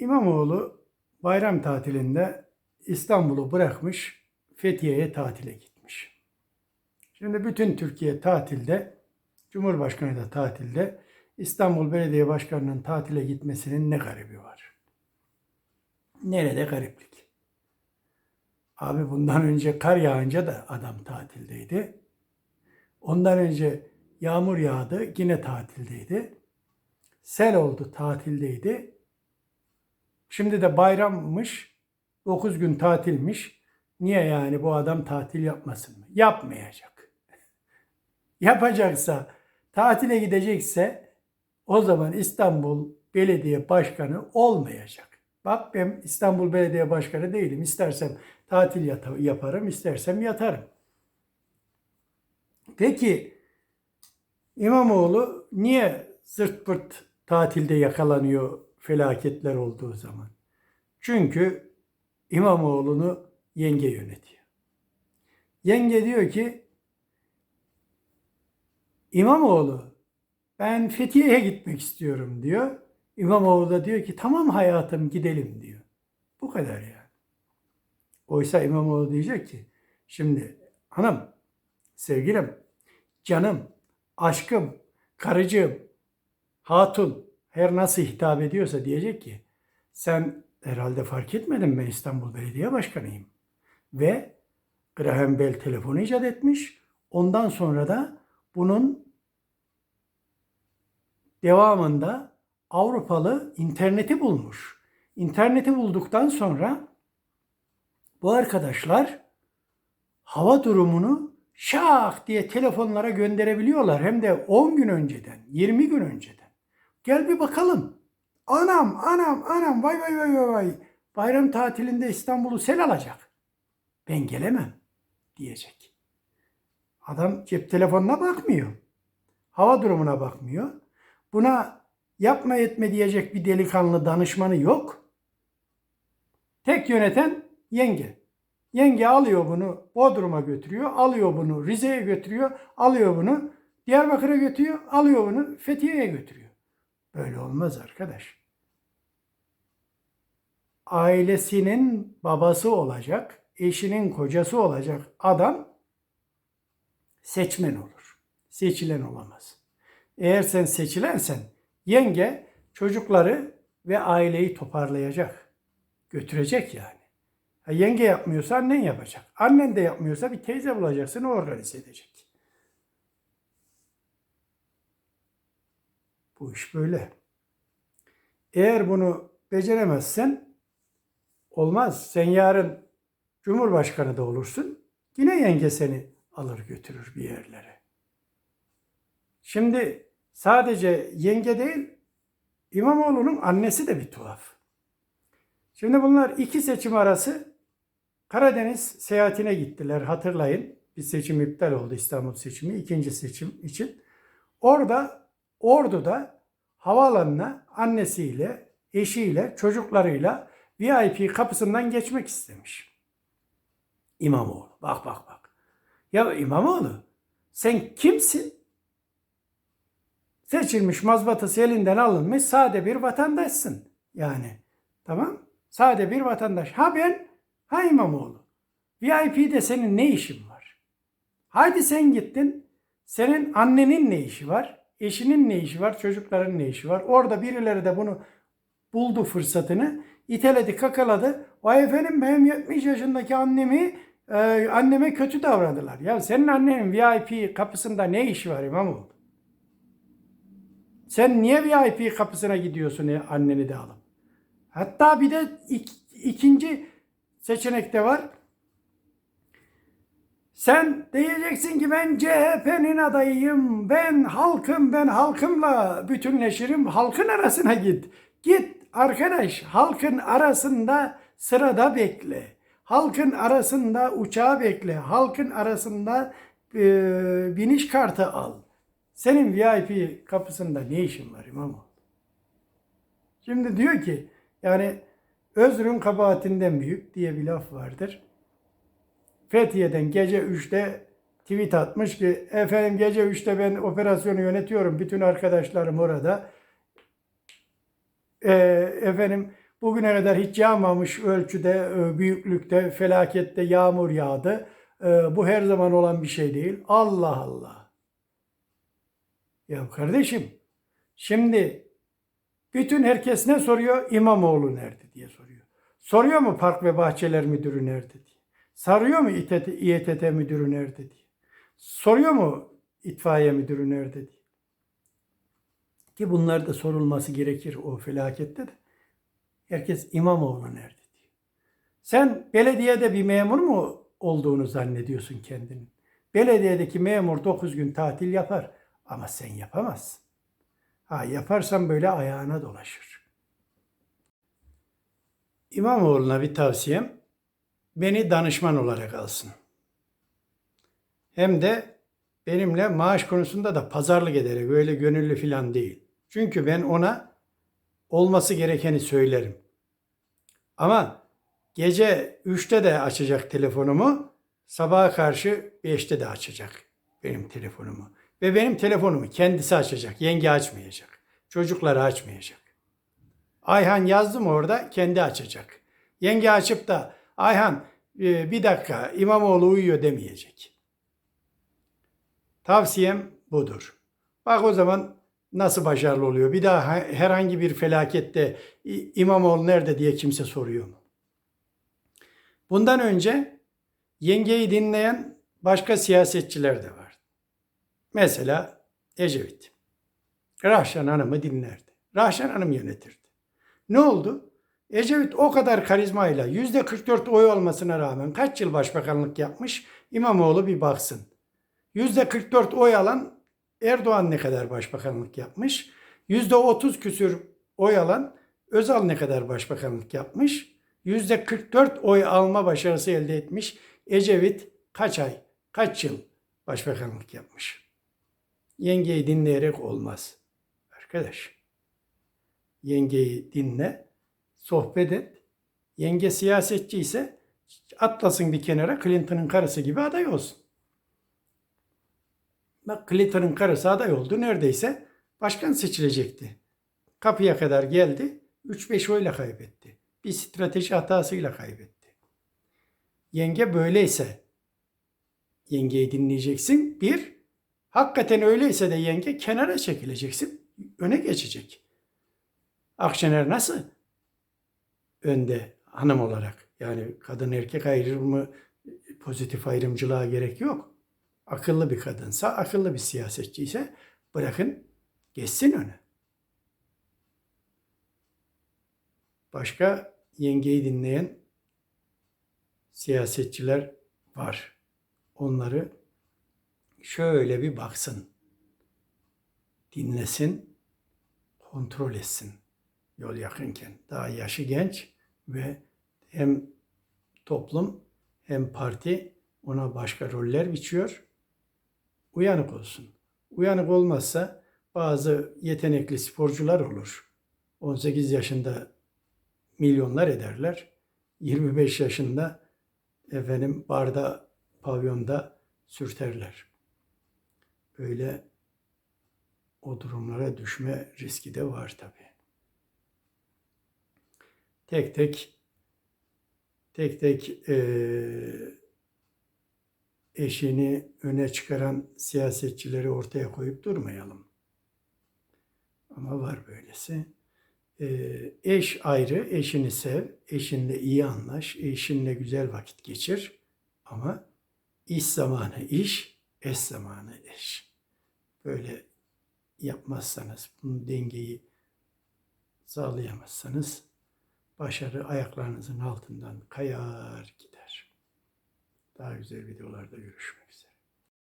İmamoğlu bayram tatilinde İstanbul'u bırakmış, Fethiye'ye tatile gitmiş. Şimdi bütün Türkiye tatilde, Cumhurbaşkanı da tatilde, İstanbul Belediye Başkanı'nın tatile gitmesinin ne garibi var? Nerede gariplik? Abi bundan önce kar yağınca da adam tatildeydi. Ondan önce yağmur yağdı, yine tatildeydi. Sel oldu, tatildeydi. Şimdi de bayrammış, 9 gün tatilmiş. Niye yani bu adam tatil yapmasın mı? Yapmayacak. Yapacaksa, tatile gidecekse o zaman İstanbul Belediye Başkanı olmayacak. Bak ben İstanbul Belediye Başkanı değilim. İstersem tatil yaparım, istersem yatarım. Peki İmamoğlu niye zırt pırt tatilde yakalanıyor felaketler olduğu zaman? Çünkü İmamoğlu'nu yenge yönetiyor. Yenge diyor ki İmamoğlu ben Fethiye'ye gitmek istiyorum diyor. İmamoğlu da diyor ki tamam hayatım gidelim diyor. Bu kadar yani. Oysa İmamoğlu diyecek ki şimdi hanım, sevgilim, canım, aşkım, karıcığım, hatun her nasıl hitap ediyorsa diyecek ki sen herhalde fark etmedin ben İstanbul Belediye Başkanıyım. Ve Graham Bell telefonu icat etmiş. Ondan sonra da bunun devamında Avrupalı interneti bulmuş. İnterneti bulduktan sonra bu arkadaşlar hava durumunu şak diye telefonlara gönderebiliyorlar. Hem de 10 gün önceden, 20 gün önceden. Gel bir bakalım. Anam, anam, anam, vay vay vay vay vay. Bayram tatilinde İstanbul'u sel alacak. Ben gelemem diyecek. Adam cep telefonuna bakmıyor. Hava durumuna bakmıyor. Buna yapma etme diyecek bir delikanlı danışmanı yok. Tek yöneten yenge. Yenge alıyor bunu Bodrum'a götürüyor, alıyor bunu Rize'ye götürüyor, alıyor bunu Diyarbakır'a götürüyor, alıyor bunu Fethiye'ye götürüyor. Böyle olmaz arkadaş. Ailesinin babası olacak, eşinin kocası olacak adam seçmen olur. Seçilen olamaz. Eğer sen seçilensen yenge çocukları ve aileyi toparlayacak. Götürecek yani. Ha, yenge yapmıyorsa annen yapacak. Annen de yapmıyorsa bir teyze bulacaksın o organize edecek. Bu iş böyle. Eğer bunu beceremezsen olmaz. Sen yarın Cumhurbaşkanı da olursun. Yine yenge seni alır götürür bir yerlere. Şimdi sadece yenge değil İmamoğlu'nun annesi de bir tuhaf. Şimdi bunlar iki seçim arası Karadeniz seyahatine gittiler hatırlayın. Bir seçim iptal oldu İstanbul seçimi ikinci seçim için. Orada Ordu'da havaalanına annesiyle, eşiyle, çocuklarıyla VIP kapısından geçmek istemiş. İmamoğlu. Bak bak bak. Ya İmamoğlu sen kimsin? Seçilmiş mazbatası elinden alınmış sade bir vatandaşsın. Yani tamam Sade bir vatandaş. Ha ben, ha İmamoğlu. VIP'de senin ne işin var? Haydi sen gittin. Senin annenin ne işi var? Eşinin ne işi var? Çocukların ne işi var? Orada birileri de bunu buldu fırsatını. iteledi, kakaladı. Vay efendim benim 70 yaşındaki annemi e, anneme kötü davrandılar. Ya senin annenin VIP kapısında ne işi var İmamoğlu? Sen niye VIP kapısına gidiyorsun ya anneni de alıp? Hatta bir de ik, ikinci seçenekte var. Sen diyeceksin ki ben CHP'nin adayıyım, ben halkım, ben halkımla bütünleşirim, halkın arasına git. Git arkadaş, halkın arasında sırada bekle. Halkın arasında uçağı bekle. Halkın arasında e, biniş kartı al. Senin VIP kapısında ne işin var İmamoğlu? Şimdi diyor ki yani özrün kabahatinden büyük diye bir laf vardır. Fethiye'den gece 3'te tweet atmış ki efendim gece 3'te ben operasyonu yönetiyorum. Bütün arkadaşlarım orada. Ee, efendim Bugüne kadar hiç yağmamış ölçüde, e, büyüklükte, felakette yağmur yağdı. E, Bu her zaman olan bir şey değil. Allah Allah. Ya kardeşim, şimdi bütün herkes ne soruyor? İmamoğlu nerede diye soruyor. Soruyor mu Park ve Bahçeler Müdürü nerede diye. Soruyor mu İTT, İETT Müdürü nerede diye. Soruyor mu itfaiye müdürü nerede diye. Ki bunlar da sorulması gerekir o felakette de. Herkes İmamoğlu nerede diye. Sen belediyede bir memur mu olduğunu zannediyorsun kendinin? Belediyedeki memur 9 gün tatil yapar ama sen yapamazsın. Ha yaparsan böyle ayağına dolaşır. İmamoğlu'na bir tavsiyem beni danışman olarak alsın. Hem de benimle maaş konusunda da pazarlık ederek öyle gönüllü falan değil. Çünkü ben ona olması gerekeni söylerim. Ama gece 3'te de açacak telefonumu, sabaha karşı 5'te de açacak benim telefonumu. Ve benim telefonumu kendisi açacak, yenge açmayacak. Çocukları açmayacak. Ayhan yazdım orada kendi açacak. Yenge açıp da Ayhan e, bir dakika İmamoğlu uyuyor demeyecek. Tavsiyem budur. Bak o zaman nasıl başarılı oluyor. Bir daha herhangi bir felakette İmamoğlu nerede diye kimse soruyor mu? Bundan önce yengeyi dinleyen başka siyasetçiler de var. Mesela Ecevit. Rahşan Hanım'ı dinlerdi. Rahşan Hanım yönetirdi. Ne oldu? Ecevit o kadar karizmayla yüzde 44 oy olmasına rağmen kaç yıl başbakanlık yapmış? İmamoğlu bir baksın. Yüzde 44 oy alan Erdoğan ne kadar başbakanlık yapmış? Yüzde 30 küsür oy alan Özal ne kadar başbakanlık yapmış? Yüzde 44 oy alma başarısı elde etmiş Ecevit kaç ay, kaç yıl başbakanlık yapmış? Yengeyi dinleyerek olmaz. Arkadaş, yengeyi dinle, sohbet et. Yenge siyasetçi ise atlasın bir kenara Clinton'ın karısı gibi aday olsun. Bak Clinton'ın karısı aday oldu. Neredeyse başkan seçilecekti. Kapıya kadar geldi. 3-5 oyla kaybetti. Bir strateji hatasıyla kaybetti. Yenge böyleyse yengeyi dinleyeceksin. Bir, hakikaten öyleyse de yenge kenara çekileceksin. Öne geçecek. Akşener nasıl? Önde hanım olarak. Yani kadın erkek ayrımı pozitif ayrımcılığa gerek yok akıllı bir kadınsa, akıllı bir siyasetçi ise bırakın geçsin öne. Başka yengeyi dinleyen siyasetçiler var. Onları şöyle bir baksın. Dinlesin, kontrol etsin yol yakınken. Daha yaşı genç ve hem toplum hem parti ona başka roller biçiyor uyanık olsun. Uyanık olmazsa bazı yetenekli sporcular olur. 18 yaşında milyonlar ederler. 25 yaşında efendim barda, pavyonda sürterler. Böyle o durumlara düşme riski de var tabii. Tek tek tek tek eee eşini öne çıkaran siyasetçileri ortaya koyup durmayalım. Ama var böylesi. Ee, eş ayrı, eşini sev, eşinle iyi anlaş, eşinle güzel vakit geçir. Ama iş zamanı iş, eş zamanı eş. Böyle yapmazsanız, bunu dengeyi sağlayamazsanız başarı ayaklarınızın altından kayar gider. Daha güzel videolarda görüşmek üzere.